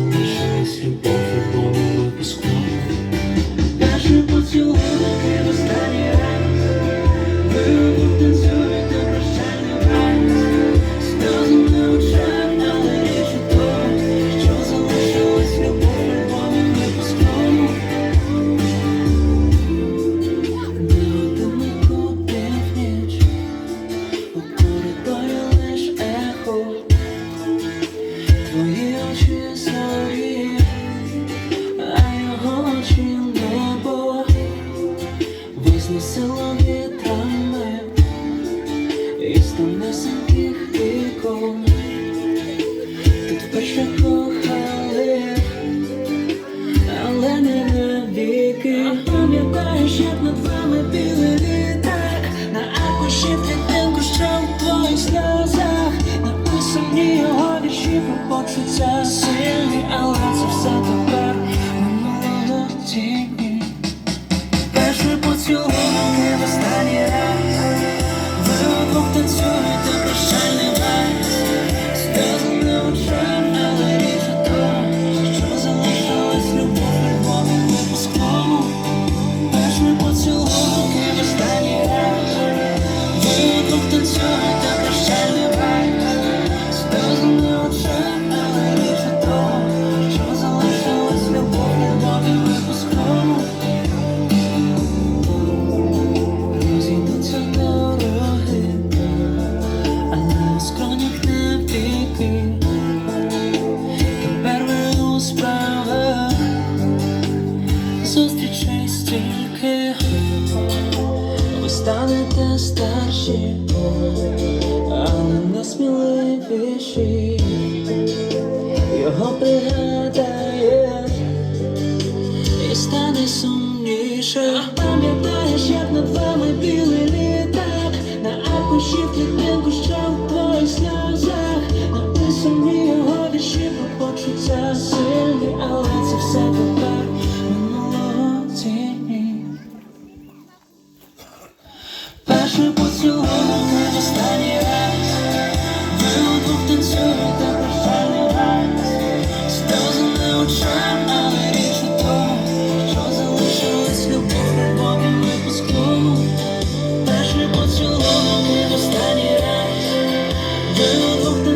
Замішались любов як над вами білий літак. На аркуші клітинку, що в твоїх сльозах. Написані його вірші про зазвичай стільки ви станете старші, А не сміливіші його пригадає і стане сумніше. Пам'ятаєш, як над вами білий літак, на аркуші клітинку, що в твоїх сльозах, написані його віші про почуття сильні, але це все. наши поцелуи Ты не стали раз. Мы вдруг танцуем, как в раз. Слезы на очах, але річ у тому Що залишилась любов на новому випуску. Наші поцілунки в останній раз. Ми вдруг танцюємо